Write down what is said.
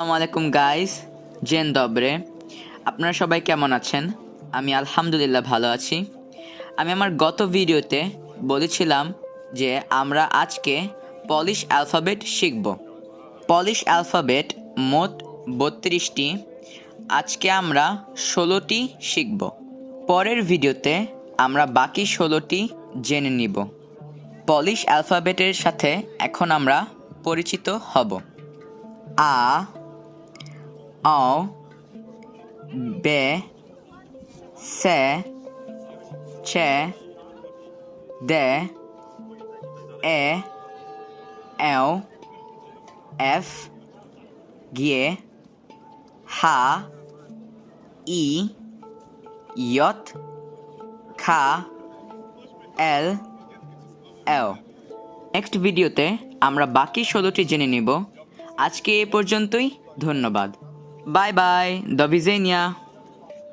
আসসালামু আলাইকুম guys gen দবরে। আপনারা সবাই কেমন আছেন? আমি আলহামদুলিল্লাহ ভালো আছি। আমি আমার গত ভিডিওতে বলেছিলাম যে আমরা আজকে পলিশ অ্যালফাবেট শিখব। পলিশ অ্যালফাবেট মোট বত্রিশটি। আজকে আমরা ষোলোটি শিখব। পরের ভিডিওতে আমরা বাকি ষোলোটি জেনে নিব। পলিশ অ্যালফাবেটের সাথে এখন আমরা পরিচিত হব। আ অ বে সে ছে দে এ এও এফ গিয়ে হা ই ইয়ত খা এল এল নেক্সট ভিডিওতে আমরা বাকি ষোলোটি জেনে নিব। আজকে এ পর্যন্তই, ধন্যবাদ। Bye bye, do widzenia.